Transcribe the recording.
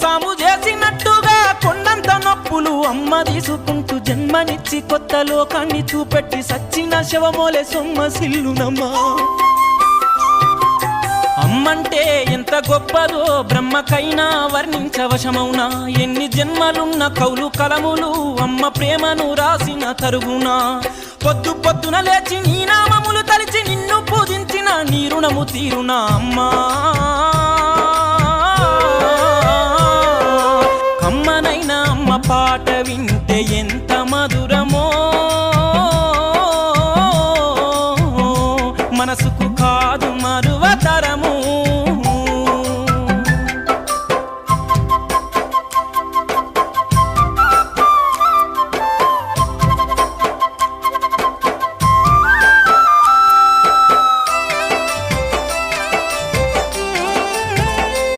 సాము చేసినట్టుగా కొండంత నొప్పులు అమ్మ తీసుకుంటూ జన్మనిచ్చి కొత్త లోకాన్ని చూపెట్టి సచ్చిన శవమోలే సొమ్మ సిల్లునమ్మా. అమ్మంటే ఎంత గొప్పదో బ్రహ్మకైనా వర్ణించవశమౌనా ఎన్ని జన్మలున్న కౌలు కలములు అమ్మ ప్రేమను రాసిన తరుగునా. పొద్దు పొద్దున లేచి నీ నామములు తలిచి నిన్ను పూజించిన నీ రుణము తీరునా అమ్మా. పాట వింటే ఎంత మధురమో. మనసుకు కాదు మరువతరము